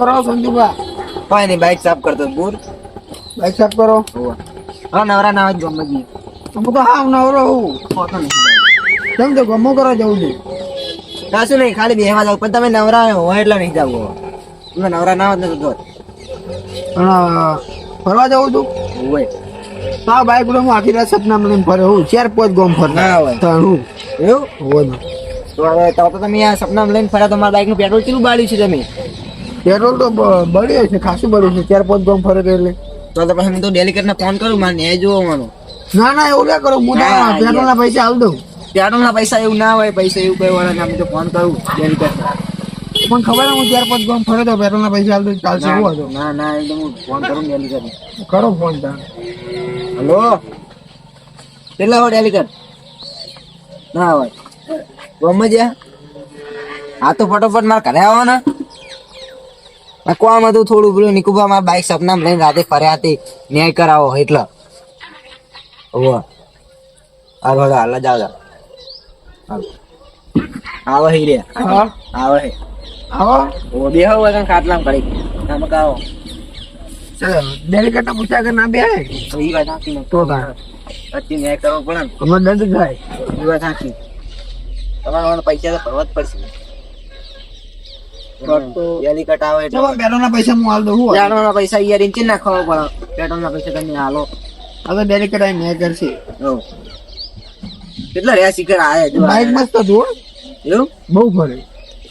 કરો સંજુભા. કોઈ નહીં બાઇક સાફ કરતો પૂર બાઈક સાફ કરો. હા નવરા ના જ ગમે જ હું તો હાવ નવરો હું કેમ તો ગમો કરવા જવું છું. કશું નહીં ખાલી બેહવા જાવ. પણ તમે નવરા હોય એટલે નહીં જાવ તમે નવરા ના હોત ને તો પણ ફરવા જવું છું હોય. હા બાઇક હું આખી રાત સપના લઈને ફરે. હું ચાર પાંચ ગોમ ફર. ના હોય. હું? એવું? હોય તો હવે તો તમે આ સપના લઈને ફર્યા તમારા મારા બાઇકનું પેટ્રોલ કેટલું બાળ્યું છે તમે? પેટ્રોલ તો બળ્યો છે ખાસું બળ્યું છે ચાર પાંચ ગામ ફરે એટલે. તો તો પછી તો ડેલિકેટ ને ફોન કરું મારે એ જોવાનો ના ના એવું ના કરો હું ના પૈસા આલ દઉં. પેટ્રોલ ના પૈસા એવું ના હોય પૈસા એવું કઈ વાળા અમે તો ફોન કરું ડેલિકેટ પણ ખબર હું ચાર પાંચ ગામ ફરે તો પેટ્રોલ ના પૈસા આલ દઉં ચાલશે એવું હતો ના ના એટલે હું ફોન કરું ડેલિકેટ કરો ફોન તાર. હલો? કેટલા હોય ડેલિકેટ ના હોય. ગમે જ્યાં હા તો ફટોફટ મારે ઘરે આવો આ હતું થોડું પેલું નિકુભા મારા બાઈક સપનામાં લઈને રાતે ફર્યા હતી. ન્યાય કરાવો એટલે. ઓ હાલ હાલ હાલ જ આવો હી રે. હા? આવો હે. આવો? ઓ બે હો વગન ખાટલામ કરી. તમે કાવો ડેલિકેટ પૂછ્યા કે ના બે તો ઈ વાત ને તો તાર. પછી ન્યાય કરવો પડે ને. અમારે દર્દ થાય. ઈ વાત સાચી તમારે પૈસા તો ભરવા જ પડશે. ડેલિકેટ આવે એટલે ચલો પેટ્રોલ ના પૈસા હું આલ દઉં હું પેટ્રોલના પૈસા યાર ઇન્ચી નાખવા પડે પેટ્રોલના પૈસા તમે હાલો આ તો ડેલિકેટ આઈ મેં કરશે હો. કેટલા રહ્યા શિખર આયા જો બાઈક આયા. મસ્ત હતું હો. એવું બહુ ફરે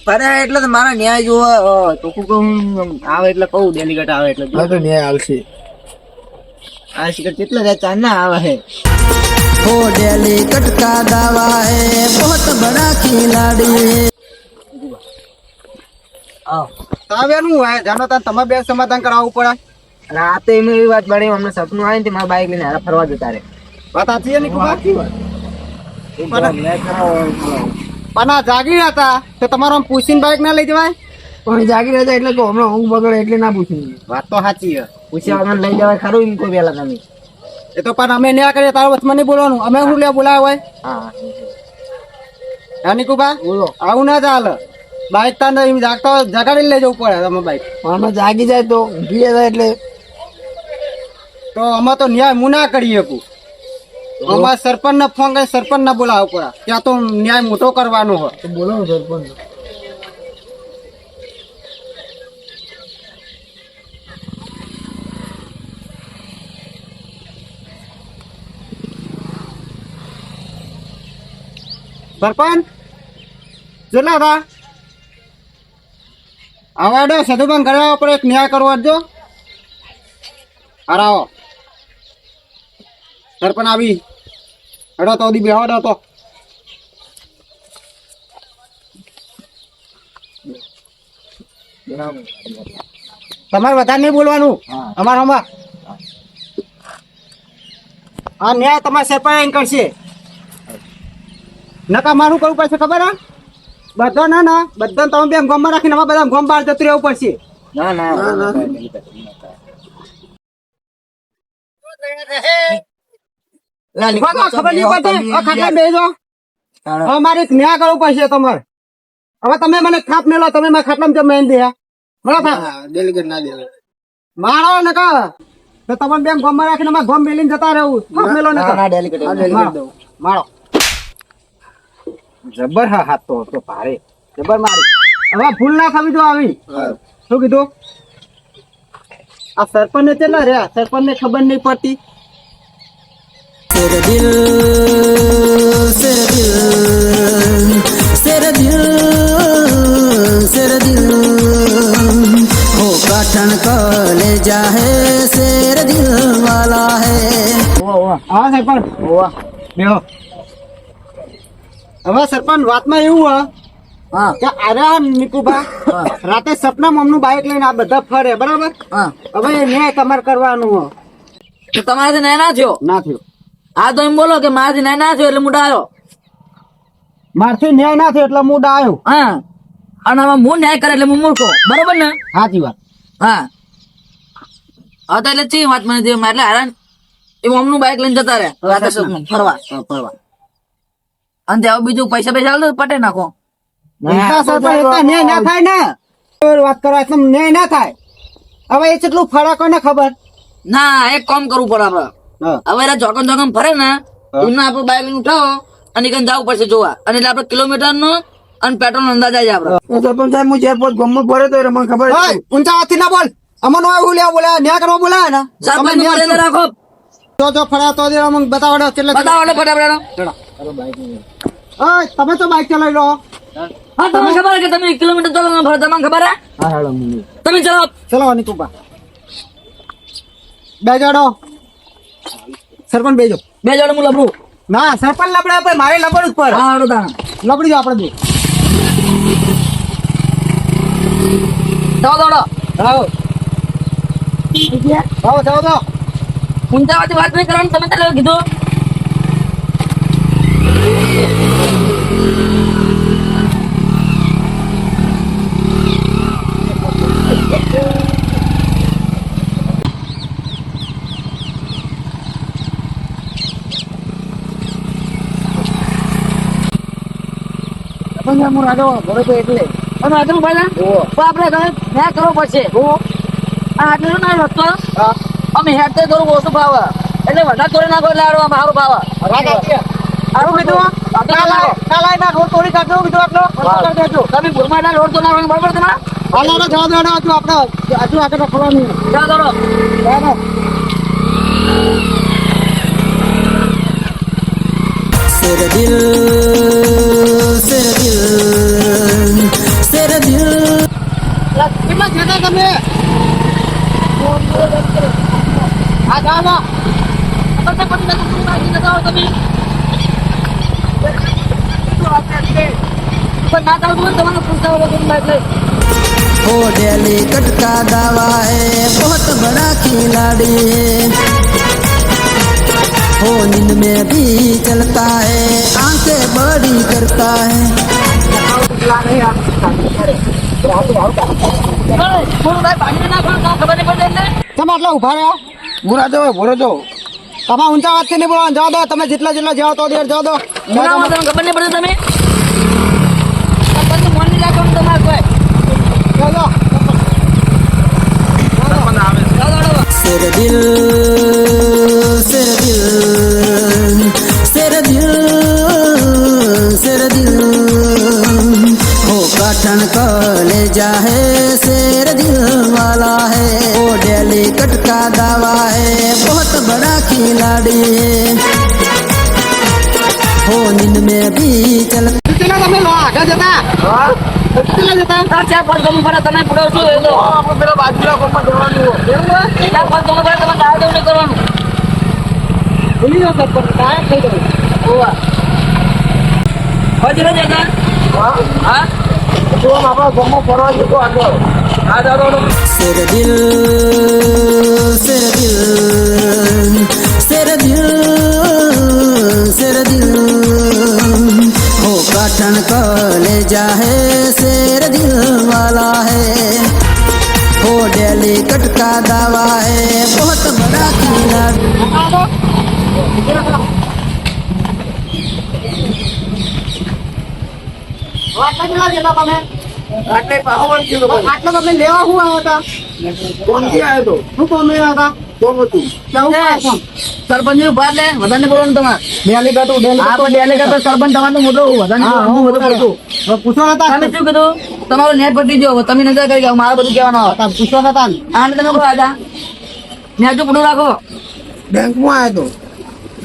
ફરે એટલે તો મારા ન્યાય જોવો અ, તો કોક હું આવે એટલે કહું ડેલિકેટ આવે એટલે જો. હા તો ન્યાય આલશે આ શિખર કેટલા રહ્યા ચાર ના આવે હે ओ डेलीकट का दावा है बहुत बड़ा खिलाड़ी આવ તાવેનું હોય. જાનો તમે બે સમાધાન કરાવવું પડે. અને આ તો એમાં એવી વાત અમને સપનું આવે ને તે મારા બાઈક લઈને હારા ફરવા જતા રહે. વાત સાચી છે ને વાત પણ આ જાગી હતા તો તમારો પૂછીને બાઈક ના લઈ જવાય? પણ જાગી રહેતા એટલે તો હમણાં ઊંઘ બગડે એટલે ના પૂછ્યું વાત તો સાચી છે. પૂછ્યા વગર લઈ જવાય ખરું એમ કોઈ પેલા તમે. એ તો પણ અમે ન્યા કરીએ તારા વચમાં નહીં બોલવાનું. અમે શું લે બોલાવે હા હા બોલો. આવું ના ચાલે. બાઈક તાર એમ જાગતા હોય જગાડી લઈ જવું પડે તમે બાઇક અમે જાગી જાય તો ઊંઘી જાય એટલે. તો અમે તો ન્યાય હું ના કરી શકું. અમારે સરપંચ ને ફોન કરી સરપંચ ને બોલાવવો પડે ત્યાં તો ન્યાય મોટો કરવાનો હોય. બોલો સરપંચ. સરપંચ? હતા આવા ડો સધુબંગ ઘરે આવો પડે એક ન્યાય કરવો જો હરાવો સરપંચ આવી. હડો તો દી બેહો તો. તમારે વધારે નહીં બોલવાનું. અમારા હમણાં. હા ન્યાય તમારે એમ કરશે. નકા મારું કરવું પડશે ખબર હા? બધા ના ના બધા તમે બે ગોમમાં રાખીને અમારે બધા ગોમ બહાર જતું રહેવું પડશે. ના ના ના ના. ખબર ખબર નહીં પડતી? ખાટલા યાર. બેસી જાઓ. તાણે. હવે મારે એક કરવું પડશે તમારે. હવે તમે મને ખાપ મેલો તમે મારા ખાટલામાં જમ મેં દે બરાબર? મારો ને કા? તો તમે બેમ ગોમમાં રાખીને અમારે ગોમ મેલીને જતા રહેવું. ખાપ મેલો ને મારો. જબર હા હાથ તો હતો ભારે. જબર મારી. હવે ફૂલ ના ખાવી તો આવી. શું કીધું? આ સરપંચ ને ચેલા રહ્યા? સરપંચ ને ખબર નહીં પડતી. તેરા હે વાહ હવે સરપંચ વાતમાં એવું હ. કે અરે નિકુભા રાતે સપનામાં અમનું બાઇક લઈને આ બધા ફરે બરાબર? હવે ન્યાય તમારે કરવાનું હો તો તમારાથી ન્યાય ના થયો? ના થયો. આ તો એમ બોલો કે મારાથી ન્યાય ના થયો એટલે હું ડાયો મારથી ન્યાય ના થયો એટલે હું ડાયો હા. અને હવે હું ન્યાય કરે એટલે હું મૂર્ખો. બરોબર ને? સાચી વાત. હા. હા તો એટલે ચી વાત મને થયું એટલે હેરાન એ મમનું બાઈક લઈને જતા રહે રાતે સપના ફરવા. ફરવા. અને ત્યાં બીજું પૈસા પૈસા પટે નાખો. ન્યાય ના થાય ને. વાત કરવા એકદમ ન્યાય ના થાય. હવે એ કેટલું ફરક હોય ને ખબર? ના એક કામ કરવું પડે આપડે હવે એના જોકમ જોકમ ફરે ને એમને આપણે બાઇક ઉઠાવો અને કઈ જવું પડશે જોવા. અને એટલે આપણે કિલોમીટર નો અને પેટ્રોલ નો અંદાજ આવી આપડે સરપંચ સાહેબ હું એરપોર્ટ ગમો પડે તો મને ખબર ઊંચા હાથી ના બોલ. અમન હોય બોલ્યા બોલ્યા ન્યા કરવા બોલાય ને. રાખો. જો જો ફરા તો બતાવડો કેટલે બતાવો એટલે ફટાફટ તમે તો બાઇક ચલાવી લો. હા. તમને ખબર કે તમે કિલોમીટર ચલો ના ફરે તમને ખબર હે હા મને તમે ચલાવો. ચલો અનિકુબા બે જાડો. સરપંચ બેજો. બે જાડો હું લબડું. ના સરપંચ લબડે પર મારે લબડ ઉપર હા હાડો તાણ. લબડી જાવ આપણે બે. દોડો દોડો. આવો. આવો તો ઊંચાવાથી વાત નહીં કરવાનું તમે તારે કીધું? હું. રાજો તો એટલે આટલું ભાઈ તો આપણે તમે મેં કરવો પડશે આટલું ના રસ્તો અમે હેડતે થોડું ઓછું ભાવે એટલે વધારે થોડી નાખો એટલે હારું સારું ભાવે સારું કીધું ના લાય ના લાય ના રોડ તોડી કાઢજો કીધું આટલો કરી દેજો તમે ભૂલમાં રોડ તો ના બરાબર તમારે હાલો જવા દેવાનો હજુ આપણે હજુ આગળ ફરવાનું જાઓ દોડો ચાલો सिर પણ ના ચાલતું હોય ને તમારે પૂછતા હોય તો એટલે ओ डेली कटका दावा है बहुत बड़ा खिलाड़ी है हो नींद में भी चलता है आंखें बड़ी करता है થોડું કાંઈ પાણી નાખો ને તો ખબર નહીં પડે એટલે તમે આટલા ઉભા રહ્યા હું રાજો ભરો છો તમે ઊંચા વાત નહીં બોલવાનું જવા દો તમે જેટલા જેટલા જાઓ તો દેર જવા દો ગુનામાં તમને ખબર નહીં પડે તમે दिल सिर दिल सिर दिल सिर दिल हो काठन कले जाहे शेर दिल वाला है वो डेली कटका दावा है बहुत बड़ा खिलाड़ी है हो नींद में भी चलता કેટલા તમે લો આગળ જતા કેટલા જતા ચાર ચાર પાંચ ગમું પડે તમે પૂરો છો એ તો આપણે પેલા બાજુના ગામમાં જવાનું હોય. એવું ಹುಲಿನ ಕರ್ಕೊಂಡು ಕಾಯಕ್ಕೆ ಹೋಯ್ತು ಹೂವ ಹೋದಿರೋ ಜಾಗ ಸೇರ ದಿಲ್ ಸೇರ ದಿಲ್ ಸೇರ ದಿಲ್ ಸೇರ ದಿಲ್ हो कठन कलेजा है शेर दिल वाला है हो डेली कटका दावा है बहुत बड़ा किला આટલા તમે લેવા શું આવ્યા હતા કોણથી આવ્યો તો તમારે હા તમારું હા, હું નેટ પતી ગયો તમે નજર કરી ગયા મારે બધું કહેવાનું હતા પૂછો તમે કહો હતા નેટ જો પૂરું રાખો. બેંકમાં આવ્યો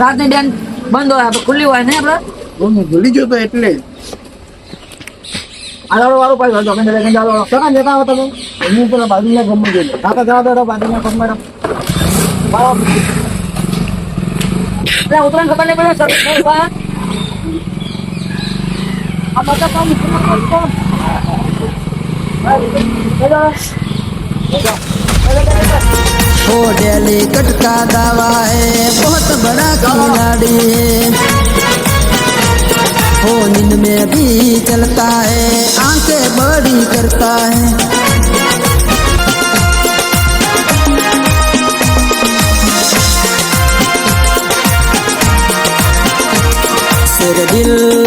રાતની ડેન બંધ હોય આપણે ખુલ્લી હોય ને આપણે? તો ભૂલી ગયો તો એટલે. આલાડો વાળો પાછું હતો જતા તમે? હું પેલા બાજુના ગામમાં ગયેલો. તો જવા દો બાજુના એટલે ઉતરાણ ખબર નહીં પડે સર આ બધા કામ ઉતરાણ કરતો. हो डेली कटका दावा है, बहुत बड़ा खिलाड़ी है। हो नींद में भी चलता है, आँखें बड़ी करता है। दिल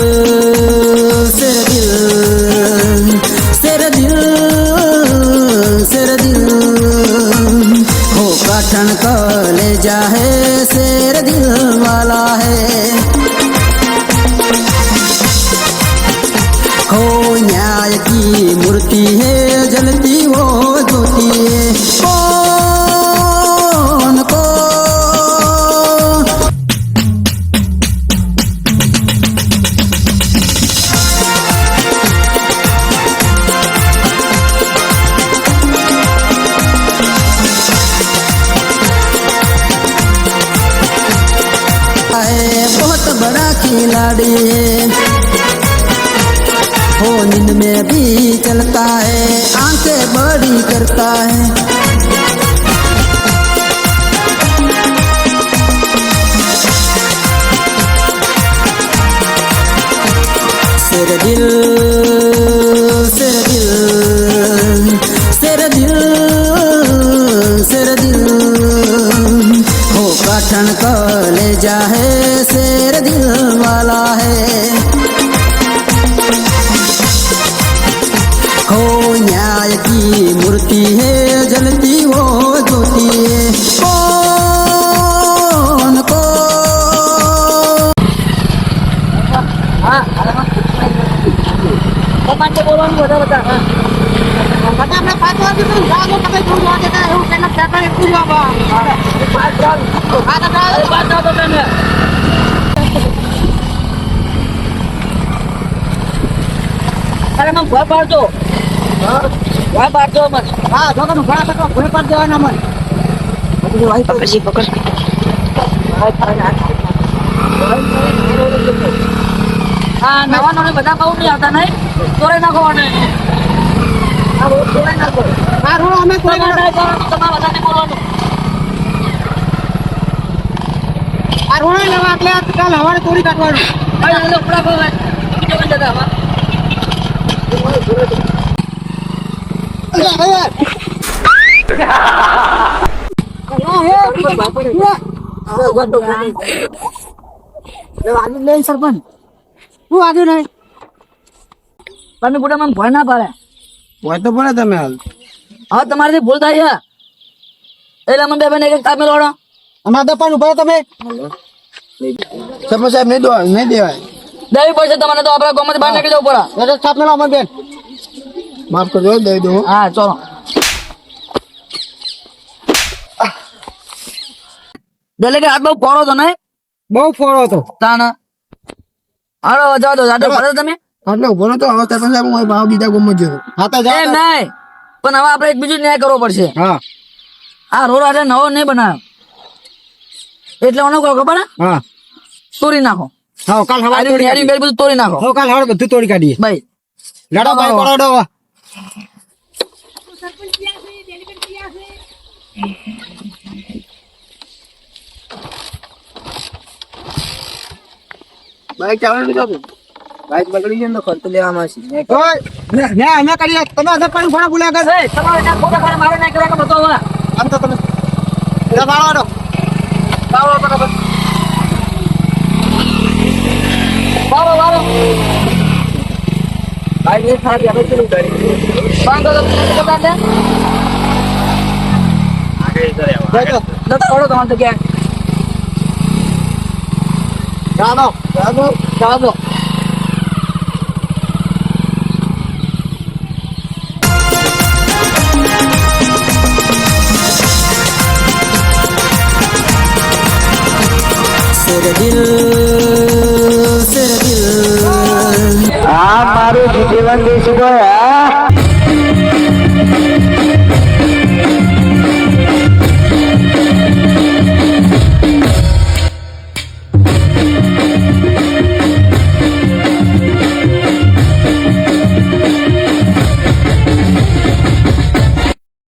You. પાડજો ભય પાડજો મને હા, તો તમે ઘણા ટકા ભૂલ કરી દેવાના મને. પછી પકડ. હા નવા નવા બધા બહુ નહીં આવતા નહીં. તોરે નાખો અને હા હા, અમે કોઈ તમારે બધાને બોલવાનું આ રોડો લેવા એટલે કાલ હવારે તોડી કાઢવાનું. ભાઈ લોકો ભાઈ. જતા. સરપંચ શું મને ભય ના પાડે હોય તો પડે તમે હાલ તમારાથી ભૂલ થાય છે એટલે અમે બે એક કામે લોડો અમારા દપાન ઊભા તમે. સરપંચ સાહેબ, નહીં દેવાય નહીં દેવાય. દેવી પડશે તમારે તો આપણા ગામમાંથી બહાર નીકળી જવું પડે. એટલે છાપ મેળો અમારી બેન. માફ કરજો દઈ દઉં હા. ચલો. દલે કે હાથ બહુ ફોડો તો ને બહુ ફોડો તો તાના. હાલો જાઓ તો જાડો પડે તમે. એટલે ઊભો તો હવે સરપંચ સાહેબ હું ભાવ બીજા ગમો જ હા તો જાઓ. નહીં. પણ હવે આપણે એક બીજું ન્યાય કરવો પડશે. હા. આ રોડ આટલે નવો નહીં બનાવ્યો. એટલે ઓનો કહો ખબર હે? હા. તોડી નાખો. હા કાલ હવારે તોડી આરી બેલ બધું તોડી નાખો. હો કાલ હવારે બધું તોડી કાઢીએ. ભાઈ લડો ભાઈ હવે. બાઈક ચાલવાનું કીધું બાઈક બગડી જાય ને તો ખર્ચ લેવામાં આવશે. ને- અમે કરીએ તમે અધર પાણી બોલ્યા કરશો. તમારે ખોટા મારે ના કર્યા કે બધો આમ તો તમે બરાબર બાઈક એક ખાતી આપણે કેટલું ગાડી બાંધો તો બધા દે જઈ તો. લગ પડો તમારે તો ક્યાંક ચાલો ચાલો 두 개만 되시고요.